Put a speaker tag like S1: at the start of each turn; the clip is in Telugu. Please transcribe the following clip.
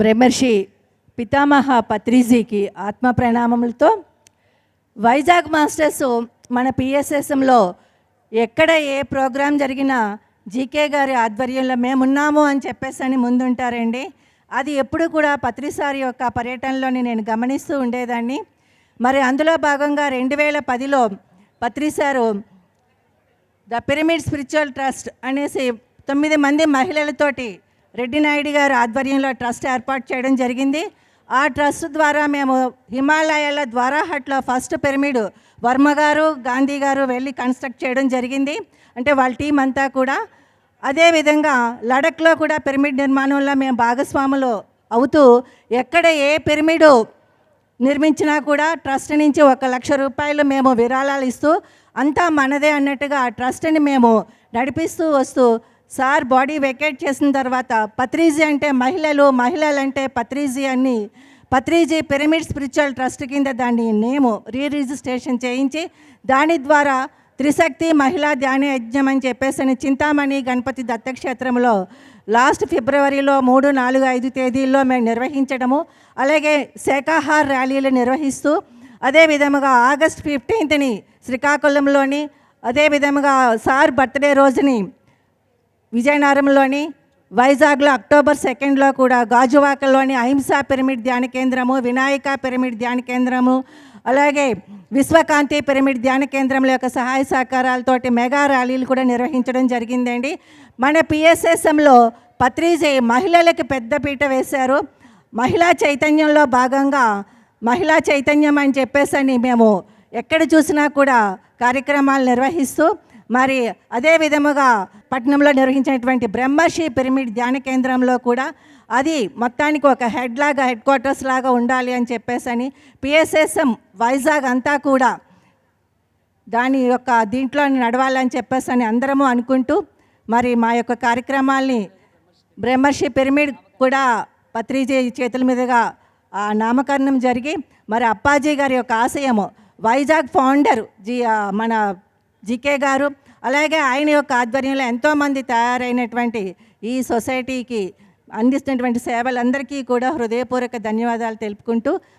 S1: బ్రహ్మర్షి పితామహ పత్రిజీకి ఆత్మ ప్రణామములతో వైజాగ్ మాస్టర్స్ మన పిఎస్ఎస్ఎంలో ఎక్కడ ఏ ప్రోగ్రాం జరిగినా జీకే గారి ఆధ్వర్యంలో మేమున్నాము అని చెప్పేసి అని ముందుంటారండి. అది ఎప్పుడు కూడా పత్రిసారి యొక్క పర్యటనలోని నేను గమనిస్తూ ఉండేదాన్ని. మరి అందులో భాగంగా రెండు వేల పదిలో పత్రిసారు ద పిరమిడ్ స్పిరిచువల్ ట్రస్ట్ అనేసి తొమ్మిది మంది మహిళలతోటి రెడ్డి నాయుడు గారు ఆధ్వర్యంలో ట్రస్ట్ ఏర్పాటు చేయడం జరిగింది. ఆ ట్రస్ట్ ద్వారా మేము హిమాలయాల ద్వారాహట్లో ఫస్ట్ పిరమిడ్ వర్మ గారు గాంధీ గారు వెళ్ళి కన్స్ట్రక్ట్ చేయడం జరిగింది. అంటే వాళ్ళ టీం అంతా కూడా. అదేవిధంగా లడఖ్లో కూడా పిరమిడ్ నిర్మాణంలో మేము భాగస్వాములు అవుతూ ఎక్కడ ఏ పిరమిడు నిర్మించినా కూడా ట్రస్ట్ నుంచి ఒక లక్ష రూపాయలు మేము విరాళాలు ఇస్తూ అంతా మనదే అన్నట్టుగా ఆ ట్రస్ట్ని మేము నడిపిస్తూ వస్తూ సార్ బాడీ వెకేట్ చేసిన తర్వాత పత్రిజీ అంటే మహిళలు మహిళలు అంటే పత్రిజీ అని పత్రిజీ పిరమిడ్ స్పిరిచువల్ ట్రస్ట్ కింద దాన్ని నేము రీ రిజిస్ట్రేషన్ చేయించి దాని ద్వారా త్రిశక్తి మహిళా ధ్యాన యజ్ఞం అని చెప్పేసి అని చింతామణి గణపతి దత్తక్షేత్రంలో లాస్ట్ ఫిబ్రవరిలో మూడు నాలుగు ఐదు తేదీల్లో మేము నిర్వహించడము. అలాగే శాఖాహార ర్యాలీలు నిర్వహిస్తూ అదే విధముగా ఆగస్ట్ ఫిఫ్టీన్త్ని శ్రీకాకుళంలోని అదే విధముగా సార్ బర్త్డే రోజుని విజయనగరంలోని వైజాగ్లో అక్టోబర్ సెకండ్లో కూడా గాజువాకలోని అహింసా పిరమిడ్ ధ్యాన కేంద్రము వినాయక పిరమిడ్ ధ్యాన కేంద్రము అలాగే విశ్వకాంతి పిరమిడ్ ధ్యాన కేంద్రంలో యొక్క సహాయ సహకారాలతోటి మెగా ర్యాలీలు కూడా నిర్వహించడం జరిగిందండి. మన పిఎస్ఎస్ఎంలో పత్రిజీ మహిళలకు పెద్దపీట వేశారు. మహిళా చైతన్యంలో భాగంగా మహిళా చైతన్యం అని చెప్పేసి అని మేము ఎక్కడ చూసినా కూడా కార్యక్రమాలు నిర్వహిస్తూ మరి అదే విధముగా పట్టణంలో నిర్వహించినటువంటి బ్రహ్మర్షి పిరమిడ్ ధ్యాన కేంద్రంలో కూడా అది మొత్తానికి ఒక హెడ్ లాగా హెడ్ క్వార్టర్స్ లాగా ఉండాలి అని చెప్పేసి అని పిఎస్ఎస్ఎం వైజాగ్ అంతా కూడా దాని యొక్క దీంట్లో నడవాలని చెప్పేసి అని అందరము అనుకుంటూ మరి మా యొక్క కార్యక్రమాల్ని బ్రహ్మర్షి పిరమిడ్ కూడా పత్రిజీ చేతుల మీదుగా ఆ నామకరణం జరిగి మరి అప్పాజీ గారి యొక్క ఆశయము వైజాగ్ ఫౌండర్ జీ మన జీకే గారు. అలాగే ఆయన యొక్క ఆధ్వర్యంలో ఎంతోమంది తయారైనటువంటి ఈ సొసైటీకి అందిస్తున్నటువంటి సేవలందరికీ కూడా హృదయపూర్వక ధన్యవాదాలు తెలుపుకుంటూ